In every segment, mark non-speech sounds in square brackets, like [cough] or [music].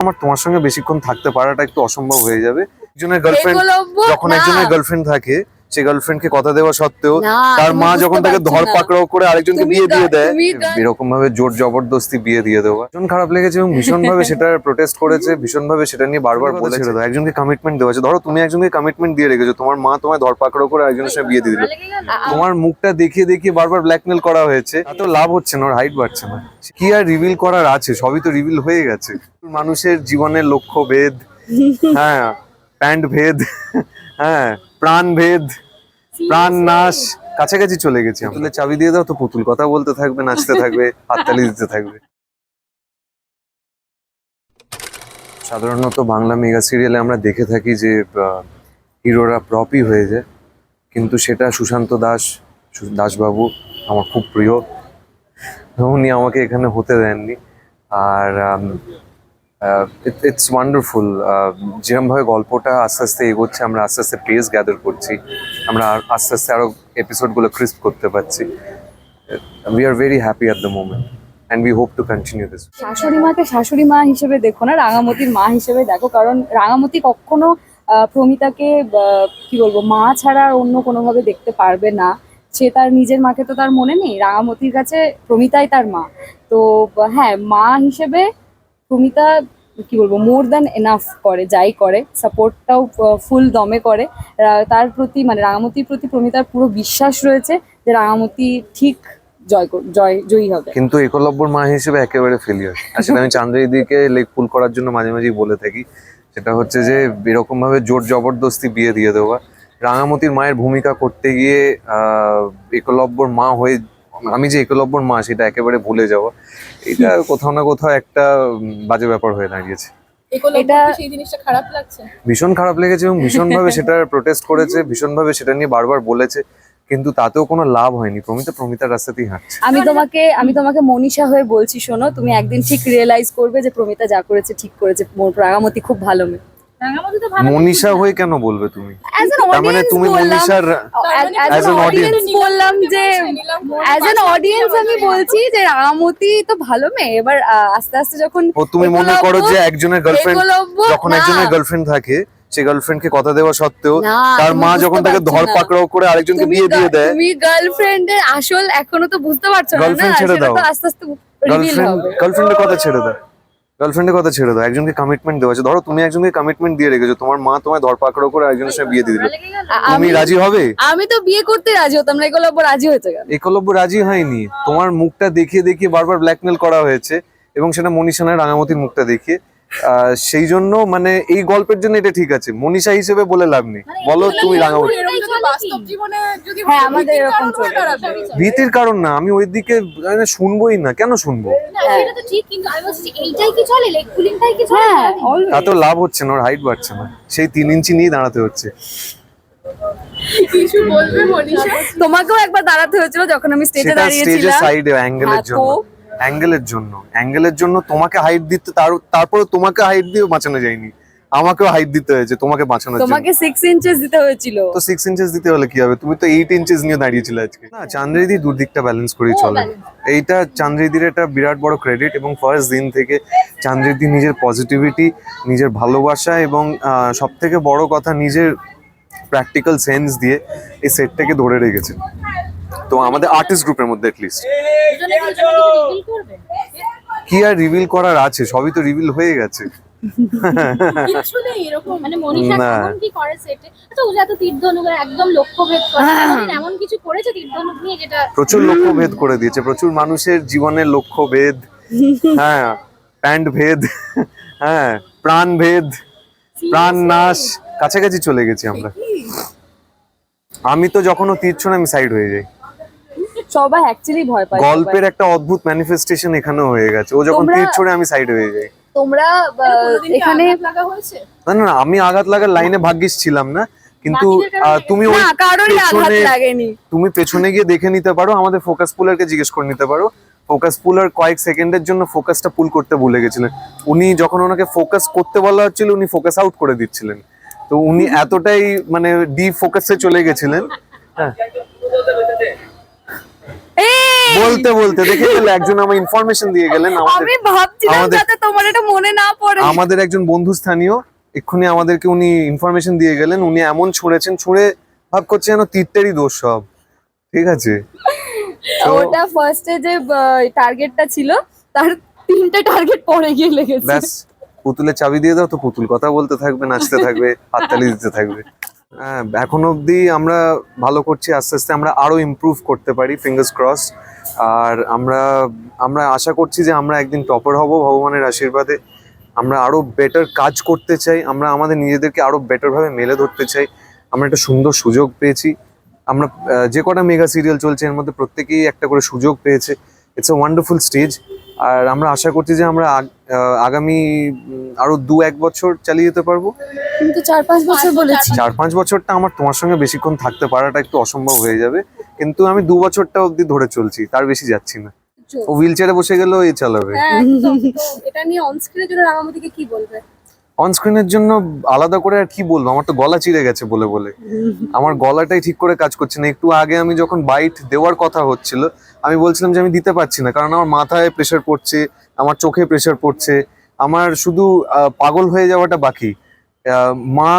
আমার তোমার সঙ্গে বেশিক্ষণ থাকতে পারাটা একটু অসম্ভব হয়ে যাবে। একজনের গার্লফ্রেন্ড যখন একজনের গার্লফ্রেন্ড থাকে সে গার্লফ্রেন্ডকে কথা দেওয়া সত্ত্বেও তার মা যখন তাকে ধর পাকড়াও করে আরেকজনকে বিয়ে দিয়ে দেয় এরকম ভাবে জোর জবরদস্তি বিয়ে দিয়ে দেওয়া। ভীষণ খারাপ লেগেছে এবং ভীষণ ভাবে সেটা প্রোটেস্ট করেছে ভীষণ ভাবে সেটা নিয়ে বারবার বলেছে। দাও একজনকে কমিটমেন্ট দেওয়া আছে। ধরো তুমি একজনকে কমিটমেন্ট দিয়ে রেখেছো তোমার মা তোমায় ধর পাকড়াও করে আরেকজনের সাথে বিয়ে দিয়ে দিল। তোমার মুখটা দেখিয়ে দেখিয়ে বারবার ব্ল্যাকমেল করা হয়েছে। এত লাভ হচ্ছে না ওর হাইট বাড়ছে না। কি আর রিভিল করার আছে? সবই তো রিভিল হয়ে গেছে। মানুষের জীবনের লক্ষ্য ভেদ [laughs] হ্যাঁ প্যান্ট ভেদ হ্যাঁ। প্রাণ ভেদ প্রাণ নাশ কাছাকাছি চলে গেছি পুতুলের চাবি দিয়ে দাও তো পুতুল কথা বলতে থাকবে নাচতে থাকবে [laughs] হাততালি দিতে থাকবে। সাধারণত বাংলা মেগা সিরিয়ালে আমরা দেখে থাকি যে হিরোরা প্রপই হয়ে যায়। কিন্তু সেটা সুশান্ত দাস দাসবাবু আমার খুব প্রিয়। উনি আমাকে এখানে হতে দেননি। আর ইটস ওয়ান্ডারফুল যেরকমভাবে গল্পটা আস্তে আস্তে এগোচ্ছে, আমরা আস্তে আস্তে পেস গ্যাদার করছি, আমরা আস্তে আস্তে আরও এপিসোডগুলো ক্রিস্প করতে পারছি। We are very happy at the moment and we hope to continue this শাশুড়ি মাকে শাশুড়ি মা হিসেবে দেখো না, রাঙামতির মা হিসেবে দেখো, কারণ রাঙামতি কখনো প্রমিতাকে কি বলব, মা ছাড়া অন্য কোনোভাবে দেখতে পারবে না। সে তার নিজের মাকে তো তার মনে নেই, রাঙামতির কাছে প্রমিতাই তার মা। তো হ্যাঁ মা হিসেবে প্রমিতা কি বলব মোর দ্যান এনাফ করে, যাই করে সাপোর্টটাও ফুল দমে করে। তার প্রতি মানে রাঙামতির প্রতি প্রমিতার পুরো বিশ্বাস রয়েছে যে রাঙামতি ঠিক জয় জয়, জয়ী কিন্তু একলব্যর মা হিসেবে একেবারে সেটা আমি লেগ করার জন্য মাঝে মাঝেই বলে থাকি, সেটা হচ্ছে যে জোর জবরদস্তি বিয়ে দিয়ে রাঙামতির মায়ের ভূমিকা করতে গিয়ে একলব্যর মা হয়ে আমি যে একলব্যর মা সেটা একেবারে ভুলে যাওয়া এটা কোথাও না কোথাও একটা বাজে ব্যাপার হয়ে দাঁড়িয়েছে। এটা- এটা সেই জিনিসটা খারাপ লাগছে? ভীষণ খারাপ লেগেছে এবং ভীষণভাবে [laughs] সেটা প্রোটেস্ট করেছে ভীষণভাবে সেটা নিয়ে বারবার বলেছে কিন্তু তাতেও কোনো লাভ হয়নি। প্রমিতা প্রমিতার রাস্তাতেই হাঁটছে। আমি তোমাকে আমি তোমাকে মনীষা হয়ে বলছি শোনো তুমি একদিন ঠিক রিয়েলাইজ করবে যে প্রমিতা যা করেছে ঠিক করেছে। মোর রাঙামতি খুব ভালো মেয়ে মনীষা হয়ে কেন বলবে তুমি তার মানে তুমি মনীষার অ্যাজ As an audience. বললাম যে অ্যাজ অ্যান অডিয়েন্স আমি বলছি যে রাঙামতি তো ভালো মেয়ে এবার আস্তে আস্তে যখন ও তুমি মনে করো যে একজনের গার্লফ্রেন্ড যখন একজনের গার্লফ্রেন্ড থাকে সে গার্লফ্রেন্ডকে কথা দেওয়া সত্ত্বেও তার মা যখন তাকে ধর। পাকড়াও করে আরেকজনকে বিয়ে দিয়ে দেয় তুমি গার্লফ্রেন্ডের আসল এখনও তো বুঝতে পারছ না না Girlfriend ছেড়ে দাও। আস্তে আস্তে গার্লফ্রেন্ড গার্লফ্রেন্ডের কথা ছেড়ে দাও গার্লফ্রেন্ডের কথা ছেড়ে দাও একজনকে কমিটমেন্ট দেওয়া আছে ধরো তুমি একজনকে কমিটমেন্ট দিয়ে রেখেছো তোমার মা তোমায় ধর পাকড়াও করে একজনের সাথে বিয়ে দিয়ে দিল। তুমি আমি রাজি হবে? আমি তো বিয়ে করতে রাজি হতাম না একলব্য রাজি হয়েছে গেল একলব্য রাজি হয়নি। তোমার মুখটা দেখিয়ে দেখিয়ে বারবার ব্ল্যাকমেল করা হয়েছে এবং সেটা মনীষানের রাঙামতির মুখটা দেখিয়ে সেই জন্য মানে এই গল্পের জন্য এটা ঠিক আছে। মনীষা হিসেবে বলে লাভ নেই। বলো তুমি যদি হ্যাঁ, হয়, আমাদের ভীতির কারণ না আমি ওই দিকে মানে শুনবোই না। কেন শুনব? না, সেটা তো ঠিক কিন্তু আমি বলছি যে এইটাই কি চলে? লেগ পুলিংটাই কি চলে? হ্যাঁ always। এত লাভ হচ্ছে না ওর হাইট বাড়ছে না। সেই তিন ইঞ্চি নিয়ে দাঁড়াতে হচ্ছে। কিছু বলবে মনীষা? তোমাকেও একবার দাঁড়াতে হয়েছিল যখন আমি স্টেজে সেটা স্টেজের দাঁড়িয়েছিলাম সাইডে অ্যাঙ্গেলের হ্যাঁ, জন্য? অ্যাঙ্গেলের জন্য। অ্যাঙ্গেলের জন্য তোমাকে হাইট দিতে তার তারপরে তোমাকে হাইট দিয়ে বাঁচানো যায়নি। আমাকেও হাইট দিতে হয়েছে তোমাকে বাঁচানোর জন্য। তোমাকে সিক্স ইঞ্চেস দিতে হয়েছিল। তো সিক্স ইঞ্চেস দিতে হলে কি হবে? তুমি তো এইট ইঞ্চেস নিয়ে দাঁড়িয়েছিলে আজকে। না চান্দ্রিদি দুদিকটা ব্যালেন্স করেই চলে। এইটা চান্দ্রিদির একটা বিরাট বড় ক্রেডিট এবং ফার্স্ট দিন থেকে চান্দ্রিদি নিজের পজিটিভিটি নিজের ভালোবাসা এবং সব থেকে বড় কথা নিজের প্র্যাকটিক্যাল সেন্স দিয়ে এই সেটটাকে ধরে রেখেছে। তো আমাদের আর্টিস্ট গ্রুপের মধ্যে অ্যাটলিস্ট কি আর রিভিল করার আছে? সবই তো রিভিল হয়ে গেছে। কিছু নেই এরকম। মানে মনীষা না। কেমন কি করে সেটে আচ্ছা একদম লক্ষ্যভেদ করে। এমন কিছু করেছে তীর নিয়ে যেটা প্রচুর লক্ষ্য ভেদ করে দিয়েছে। প্রচুর মানুষের জীবনের লক্ষ্য ভেদ হ্যাঁ প্যান্ট ভেদ। হ্যাঁ প্রাণ ভেদ প্রাণ নাশ। কাছাকাছি চলে গেছি আমরা। আমি তো যখন ও তীর ছোঁড়ে আমি সাইড হয়ে যাই। সবাই অ্যাকচুয়ালি ভয় পায় গল্পের একটা অদ্ভুত ম্যানিফেস্টেশন এখানেও হয়ে গেছে। ও যখন তীর ছোঁড়ে আমি সাইড হয়ে যাই। তোমরা এখানে আঘাত লাগা হয়েছে? না না আমি আঘাত লাগার লাইনে ভাগ্যিস ছিলাম না। কিন্তু তুমি ওই না আঘাত লাগেনি। তুমি পেছনে গিয়ে দেখে নিতে পারো আমাদের ফোকাস পুলারকে জিজ্ঞেস করে নিতে পারো। ফোকাস পুলার কয়েক সেকেন্ডের জন্য ফোকাসটা পুল করতে ভুলে গেছিলেন। উনি যখন ওনাকে ফোকাস করতে বলা হচ্ছিল উনি ফোকাস আউট করে দিচ্ছিলেন। তো উনি [laughs] এতটাই মানে ডি ফোকাসে চলে গেছিলেন। হ্যাঁ। বলতে বলতে দেখে গেলে একজন আমার ইনফরমেশন দিয়ে গেলেন আমাদের আমি ভাবছিলাম যাতে তোমার এটা মনে না পড়ে। আমাদের একজন বন্ধু স্থানীয় এক্ষুনি আমাদেরকে উনি ইনফরমেশন দিয়ে গেলেন উনি এমন ছুঁড়েছেন ছুঁড়ে ভাব করছে যেন তীরটেরই দোষ সব। ঠিক আছে? [laughs] ওটা ফার্স্টে যে টার্গেটটা ছিল তার তিনটে টার্গেট পরে গিয়ে লেগেছে। ব্যাস পুতুলের চাবি দিয়ে দাও তো পুতুল কথা বলতে থাকবে নাচতে থাকবে [laughs] হাততালি দিতে থাকবে। হ্যাঁ এখন অবধি আমরা ভালো করছি আস্তে আস্তে আমরা আরও ইমপ্রুভ করতে পারি ফিঙ্গার্স ক্রস আর আমরা আমরা আশা করছি যে আমরা একদিন টপার হব ভগবানের আশীর্বাদে। আমরা আরও বেটার কাজ করতে চাই আমরা আমাদের নিজেদেরকে আরও বেটার ভাবে মেলে ধরতে চাই। আমরা একটা সুন্দর সুযোগ পেয়েছি। আমরা যে কটা মেগা সিরিয়াল চলছে এর মধ্যে প্রত্যেকেই একটা করে সুযোগ পেয়েছে। ইটস আ ওয়ান্ডারফুল স্টেজ আর আমরা আশা করছি যে আমরা আগামী আরও দু এক বছর চালিয়ে যেতে পারব। কিন্তু চার পাঁচ বছর বলেছি। চার পাঁচ বছরটা আমার তোমার সঙ্গে বেশিক্ষণ থাকতে পারাটা একটু অসম্ভব হয়ে যাবে। কিন্তু আমি দু বছরটা অবধি ধরে চলছি তার বেশি যাচ্ছি না। ও হুইল চেয়ারে বসে গেলেও এই চালাবে। হ্যাঁ, এটা নিয়ে অন স্ক্রিনের জন্য রাঙামতিকে কি বলবে? অন স্ক্রিনের জন্য আলাদা করে আর কি বলব? আমার তো গলা চিড়ে গেছে বলে বলে। আমার গলাটাই ঠিক করে কাজ করছে না। একটু আগে আমি যখন বাইট দেওয়ার কথা হচ্ছিল আমি বলছিলাম যে আমি দিতে পারছি না কারণ আমার মাথায় প্রেশার পড়ছে আমার চোখে প্রেশার পড়ছে। আমার শুধু পাগল হয়ে যাওয়াটা বাকি। মা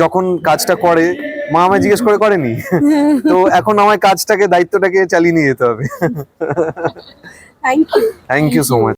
যখন কাজটা করে মা আমায় জিজ্ঞেস করে করেনি? [laughs] তো এখন আমার কাজটাকে দায়িত্বটাকে চালিয়ে নিয়ে যেতে হবে। Thank you thank you so much